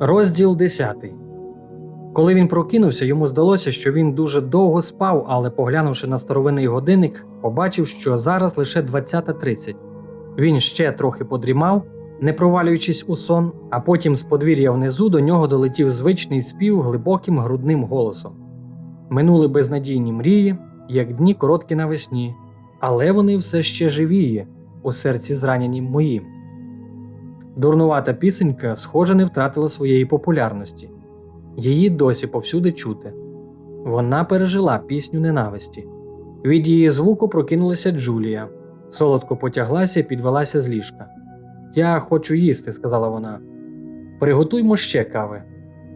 Розділ 10. Коли він прокинувся, йому здалося, що він дуже довго спав, але, поглянувши на старовинний годинник, побачив, що зараз лише 20.30. Він ще трохи подрімав, не провалюючись у сон, а потім з подвір'я внизу до нього долетів звичний спів глибоким грудним голосом. Минули безнадійні мрії, як дні короткі навесні, але вони все ще живії у серці зранені моїм. Дурнувата пісенька, схоже, не втратила своєї популярності. Її досі повсюди чути. Вона пережила пісню ненависті. Від її звуку прокинулася Джулія, солодко потяглася і підвелася з ліжка. Я хочу їсти, сказала вона. Приготуймо ще кави.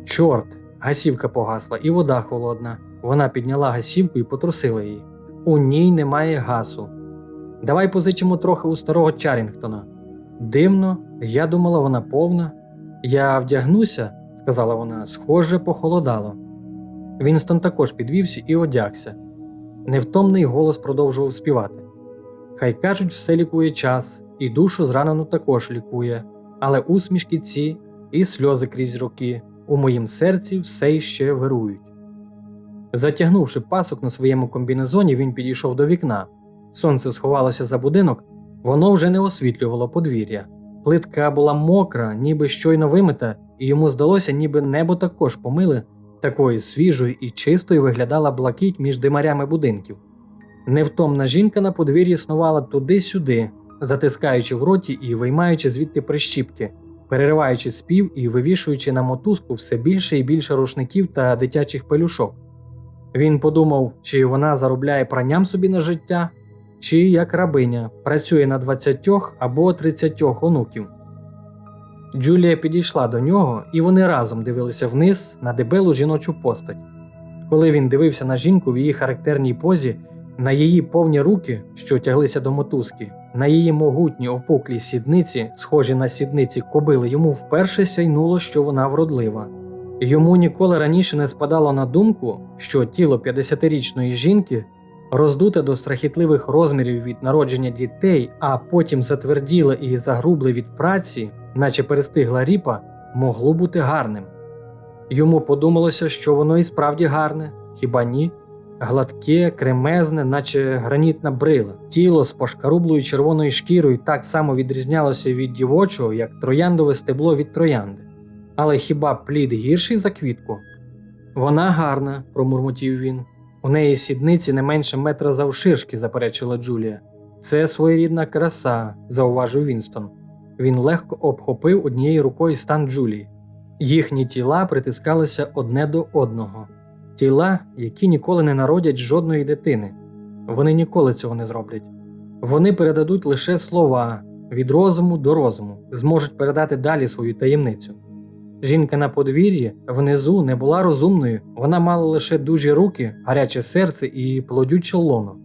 Чорт, гасівка погасла, і вода холодна. Вона підняла гасівку і потрусила її. У ній немає гасу. Давай позичимо трохи у старого Чарінгтона. Дивно, я думала, вона повна. Я вдягнуся, сказала вона, схоже, похолодало. Вінстон також підвівся і одягся. Невтомний голос продовжував співати. Хай кажуть, все лікує час, і душу зранену також лікує, але усмішки ці і сльози крізь роки у моїм серці все іще вирують. Затягнувши пасок на своєму комбінезоні, він підійшов до вікна. Сонце сховалося за будинок, воно вже не освітлювало подвір'я. Плитка була мокра, ніби щойно вимита, і йому здалося, ніби небо також помили, такою свіжою і чистою виглядала блакить між димарями будинків. Невтомна жінка на подвір'ї снувала туди-сюди, затискаючи в роті і виймаючи звідти прищіпки, перериваючи спів і вивішуючи на мотузку все більше і більше рушників та дитячих пелюшок. Він подумав, чи вона заробляє пранням собі на життя, чи як рабиня працює на 20 або 30 онуків. Джулія підійшла до нього, і вони разом дивилися вниз на дебелу жіночу постать. Коли він дивився на жінку в її характерній позі, на її повні руки, що тяглися до мотузки, на її могутні опуклі сідниці, схожі на сідниці кобили, йому вперше сяйнуло, що вона вродлива. Йому ніколи раніше не спадало на думку, що тіло 50-річної жінки, роздуте до страхітливих розмірів від народження дітей, а потім затверділе і загрубле від праці, наче перестигла ріпа, могло бути гарним. Йому подумалося, що воно і справді гарне, хіба ні? Гладке, кремезне, наче гранітна брила. Тіло з пошкарублою червоною шкірою так само відрізнялося від дівочого, як трояндове стебло від троянди. Але хіба плід гірший за квітку? Вона гарна, промурмотів він. У неї сідниці не менше метра завширшки, заперечила Джулія. Це своєрідна краса, зауважив Вінстон. Він легко обхопив однією рукою стан Джулії. Їхні тіла притискалися одне до одного, тіла, які ніколи не народять жодної дитини. Вони ніколи цього не зроблять. Вони передадуть лише слова від розуму до розуму, зможуть передати далі свою таємницю. Жінка на подвір'ї внизу не була розумною, вона мала лише дужі руки, гаряче серце і плодюче лоно.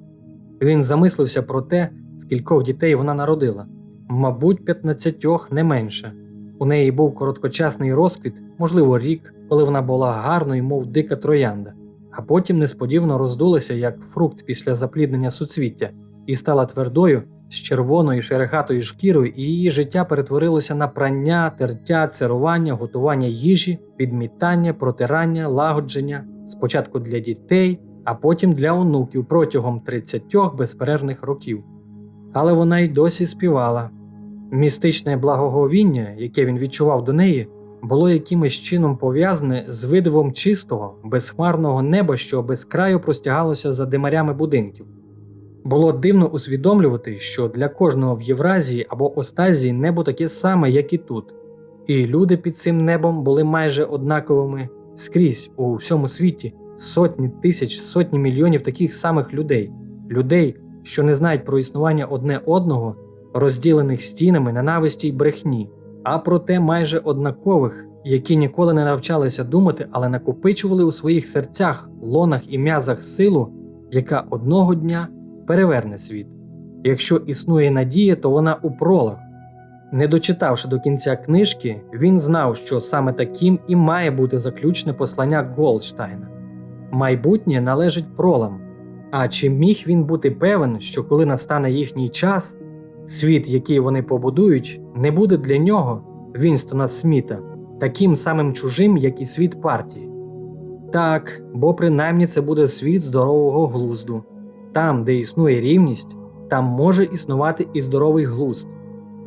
Він замислився про те, скількох дітей вона народила мабуть, 15 не менше. У неї був короткочасний розквіт, можливо, рік, коли вона була гарною, мов дика троянда, а потім несподівано роздулася як фрукт після запліднення суцвіття і стала твердою з червоною шерехатою шкірою, і її життя перетворилося на прання, тертя, церування, готування їжі, підмітання, протирання, лагодження, спочатку для дітей, а потім для онуків протягом 30 безперервних років. Але вона й досі співала. Містичне благоговіння, яке він відчував до неї, було якимось чином пов'язане з видивом чистого, безхмарного неба, що без краю простягалося за димарями будинків. Було дивно усвідомлювати, що для кожного в Євразії або Остазії небо таке саме, як і тут, і люди під цим небом були майже однаковими скрізь у всьому світі. Сотні тисяч, сотні мільйонів таких самих людей, людей, що не знають про існування одне одного, розділених стінами ненависті й брехні, а проте майже однакових, які ніколи не навчалися думати, але накопичували у своїх серцях, лонах і м'язах силу, яка одного дня переверне світ. Якщо існує надія, то вона у пролах. Не дочитавши до кінця книжки, він знав, що саме таким і має бути заключне послання Голдштайна. Майбутнє належить пролам. А чи міг він бути певен, що коли настане їхній час, світ, який вони побудують, не буде для нього, Вінстона Сміта, таким самим чужим, як і світ партії. Так, бо принаймні це буде світ здорового глузду. Там, де існує рівність, там може існувати і здоровий глузд.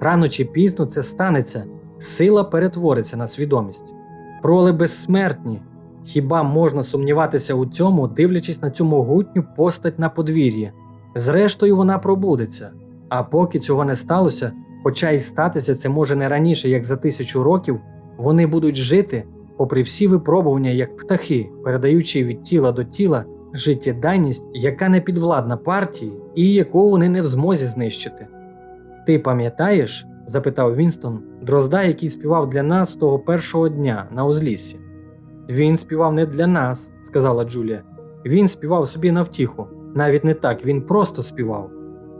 Рано чи пізно це станеться, сила перетвориться на свідомість. Проли безсмертні. Хіба можна сумніватися у цьому, дивлячись на цю могутню постать на подвір'ї? Зрештою, вона пробудеться. А поки цього не сталося, хоча й статися це може не раніше, як за тисячу років, вони будуть жити, попри всі випробування, як птахи, передаючи від тіла до тіла життєдайність, яка не підвладна партії і яку вони не в змозі знищити. Ти пам'ятаєш? запитав Вінстон, дрозда, який співав для нас того першого дня на узліссі. Він співав не для нас, сказала Джулія. Він співав собі на втіху. Навіть не так, він просто співав.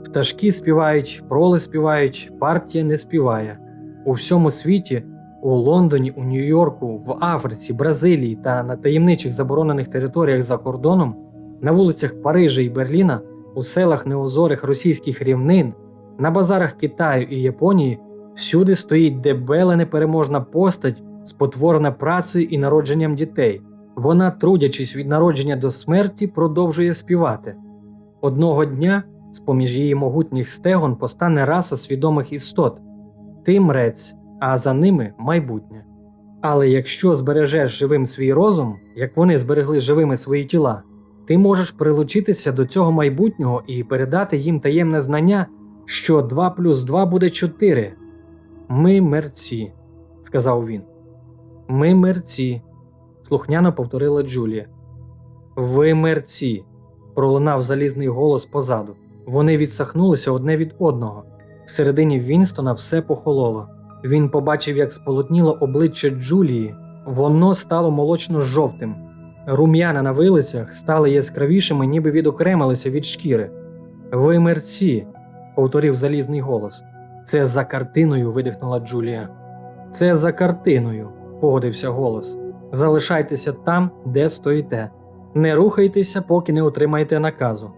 Пташки співають, проли співають, партія не співає. У всьому світі, у Лондоні, у Нью-Йорку, в Африці, Бразилії та на таємничих заборонених територіях за кордоном, на вулицях Парижа і Берліна, у селах неозорих російських рівнин, на базарах Китаю і Японії всюди стоїть дебела непереможна постать, спотворена працею і народженням дітей. Вона, трудячись від народження до смерті, продовжує співати. Одного дня з поміж її могутніх стегон постане раса свідомих істот, ти мрець, а за ними майбутнє. Але якщо збережеш живим свій розум, як вони зберегли живими свої тіла, ти можеш прилучитися до цього майбутнього і передати їм таємне знання, що 2 плюс 2 буде 4. Ми мерці, сказав він. Ми мерці, слухняно повторила Джулія. Ви мерці, пролунав залізний голос позаду. Вони відсахнулися одне від одного. Всередині Вінстона все похололо. Він побачив, як сполотніло обличчя Джулії, воно стало молочно-жовтим. Рум'яна на вилицях стали яскравішими, ніби відокремилися від шкіри. Ви мерці, повторив залізний голос. Це за картиною. видихнула Джулія. Це за картиною, погодився голос. Залишайтеся там, де стоїте. Не рухайтеся, поки не отримаєте наказу.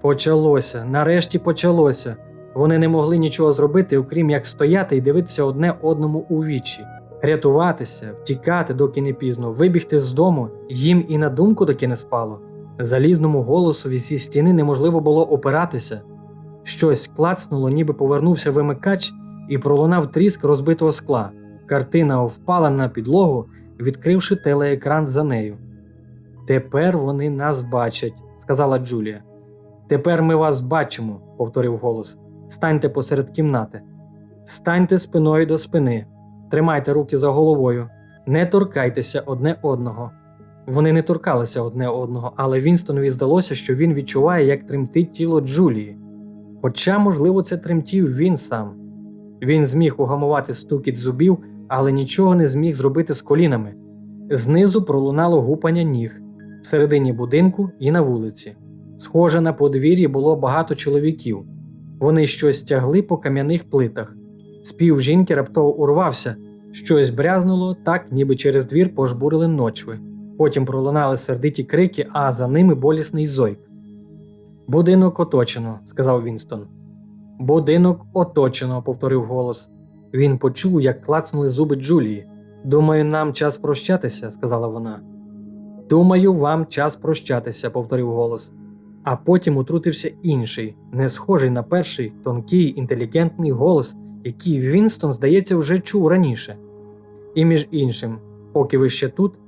Почалося, нарешті почалося. Вони не могли нічого зробити, окрім як стояти і дивитися одне одному у вічі, рятуватися, втікати, доки не пізно, вибігти з дому, їм і на думку доки не спало. Залізному голосові зі стіни неможливо було опиратися. Щось клацнуло, ніби повернувся вимикач і пролунав тріск розбитого скла. Картина впала на підлогу, відкривши телеекран за нею. Тепер вони нас бачать, сказала Джулія. Тепер ми вас бачимо, повторив голос. Станьте посеред кімнати. Станьте спиною до спини, тримайте руки за головою, не торкайтеся одне одного. Вони не торкалися одне одного, але Вінстонові здалося, що він відчуває, як тремтить тіло Джулії. Хоча, можливо, це тремтів він сам. Він зміг угамувати стукіт зубів, але нічого не зміг зробити з колінами. Знизу пролунало гупання ніг всередині будинку і на вулиці. Схоже, на подвір'ї було багато чоловіків. Вони щось тягли по кам'яних плитах. Спів жінки раптово урвався, щось брязнуло так, ніби через двір пожбурили ночви. Потім пролунали сердиті крики, а за ними болісний зойк. Будинок оточено, сказав Вінстон. Будинок оточено, повторив голос. Він почув, як клацнули зуби Джулії. Думаю, нам час прощатися, сказала вона. Думаю, вам час прощатися, повторив голос. А потім утрутився інший, не схожий на перший тонкий, інтелігентний голос, який Вінстон, здається, вже чув раніше. І між іншим, поки ви ще тут,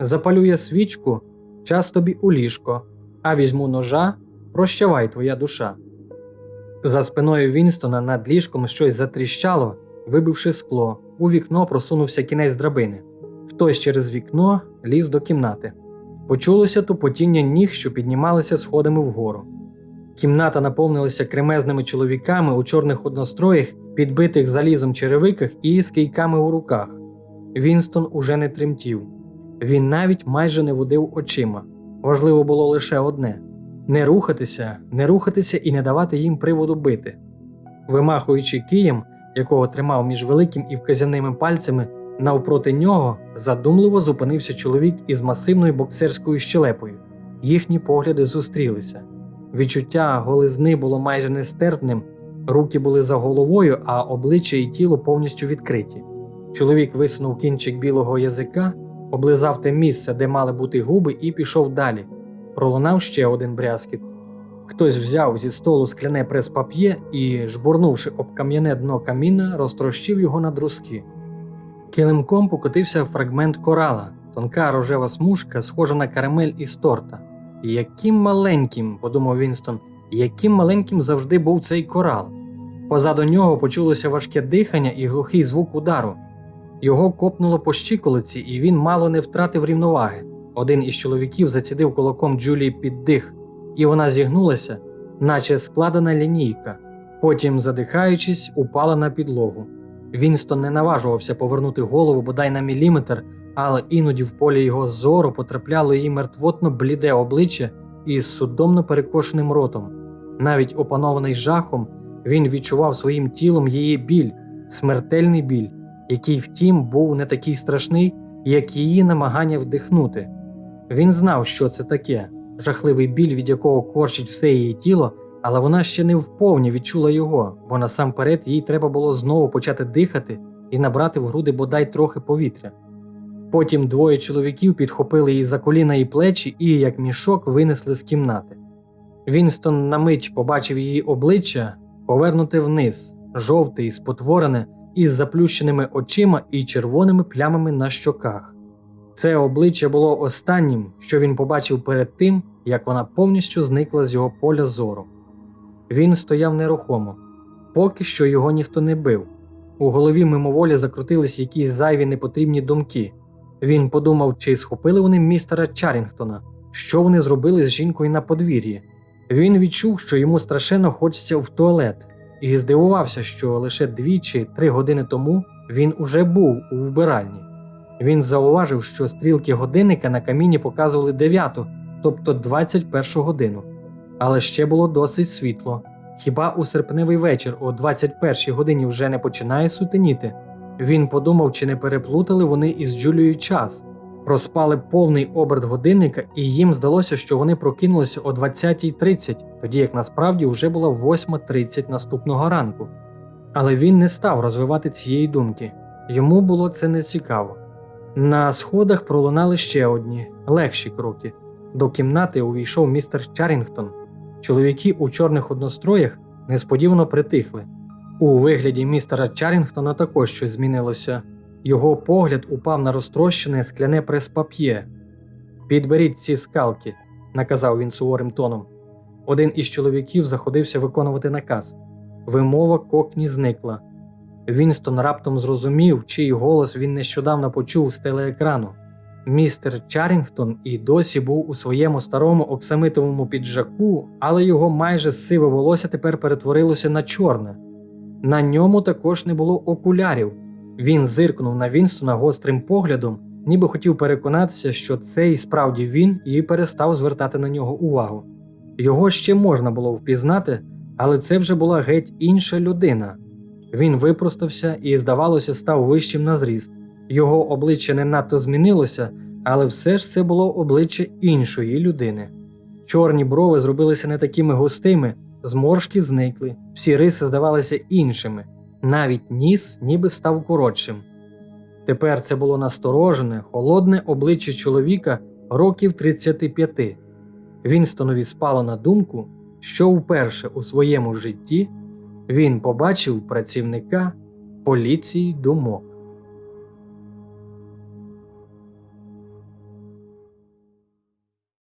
запалює свічку, час тобі у ліжко, а візьму ножа, прощавай твоя душа. За спиною Вінстона над ліжком щось затріщало, вибивши скло, у вікно просунувся кінець драбини. Хтось через вікно ліз до кімнати. Почулося тупотіння ніг, що піднімалися сходами вгору. Кімната наповнилася кремезними чоловіками у чорних одностроях, підбитих залізом черевиках і з кийками у руках. Вінстон уже не тремтів. Він навіть майже не водив очима. Важливо було лише одне не рухатися, не рухатися і не давати їм приводу бити. Вимахуючи києм, якого тримав між великим і вказяними пальцями, навпроти нього задумливо зупинився чоловік із масивною боксерською щелепою. Їхні погляди зустрілися. Відчуття голизни було майже нестерпним, руки були за головою, а обличчя і тіло повністю відкриті. Чоловік висунув кінчик білого язика, облизав те місце, де мали бути губи, і пішов далі. Пролунав ще один брязкіт. Хтось взяв зі столу скляне прес-пап'є і, жбурнувши об кам'яне дно каміна, розтрощив його на друзки. Килимком покотився фрагмент корала, тонка рожева смужка, схожа на карамель із торта. Яким маленьким, подумав Вінстон, яким маленьким завжди був цей корал. Позаду нього почулося важке дихання і глухий звук удару. Його копнуло по щиколиці, і він мало не втратив рівноваги. Один із чоловіків зацідив кулаком Джулії під дих, і вона зігнулася, наче складена лінійка. Потім, задихаючись, упала на підлогу. Вінстон не наважувався повернути голову бодай на міліметр, але іноді в полі його зору потрапляло її мертвотно бліде обличчя із судомно перекошеним ротом. Навіть опанований жахом, він відчував своїм тілом її біль, смертельний біль, який, втім, був не такий страшний, як її намагання вдихнути. Він знав, що це таке жахливий біль, від якого корчить все її тіло, але вона ще не вповні відчула його, бо насамперед їй треба було знову почати дихати і набрати в груди бодай трохи повітря. Потім двоє чоловіків підхопили її за коліна і плечі і, як мішок, винесли з кімнати. Вінстон на мить побачив її обличчя повернуте вниз, жовте і спотворене, із заплющеними очима і червоними плямами на щоках. Це обличчя було останнім, що він побачив перед тим, як вона повністю зникла з його поля зору. Він стояв нерухомо, поки що його ніхто не бив. У голові мимоволі закрутились якісь зайві непотрібні думки. Він подумав, чи схопили вони містера Чарінгтона, що вони зробили з жінкою на подвір'ї. Він відчув, що йому страшенно хочеться в туалет, і здивувався, що лише дві чи три години тому він уже був у вбиральні. Він зауважив, що стрілки годинника на каміні показували 9, тобто 21 годину. Але ще було досить світло. Хіба у серпневий вечір о 21 годині вже не починає сутеніти? Він подумав, чи не переплутали вони із Джулією час. Проспали повний оберт годинника, і їм здалося, що вони прокинулися о 20.30, тоді як насправді вже була 8.30 наступного ранку. Але він не став розвивати цієї думки йому було це не цікаво. На сходах пролунали ще одні, легші кроки. До кімнати увійшов містер Чарінгтон. Чоловіки у чорних одностроях несподівано притихли. У вигляді містера Чарінгтона також щось змінилося. Його погляд упав на розтрощене скляне прес-пап'є. Підберіть ці скалки, наказав він суворим тоном. Один із чоловіків заходився виконувати наказ. Вимова кокні зникла. Вінстон раптом зрозумів, чий голос він нещодавно почув з телеекрану. Містер Чарінгтон і досі був у своєму старому оксамитовому піджаку, але його майже сиве волосся тепер перетворилося на чорне. На ньому також не було окулярів. Він зиркнув на Вінстона гострим поглядом, ніби хотів переконатися, що це і справді він, і перестав звертати на нього увагу. Його ще можна було впізнати, але це вже була геть інша людина. Він випростався і, здавалося, став вищим на зріст. Його обличчя не надто змінилося, але все ж це було обличчя іншої людини. Чорні брови зробилися не такими густими, зморшки зникли, всі риси здавалися іншими, навіть ніс ніби став коротшим. Тепер це було насторожене, холодне обличчя чоловіка років 35. Вінстонові спало на думку, що вперше у своєму житті він побачив працівника поліції думок.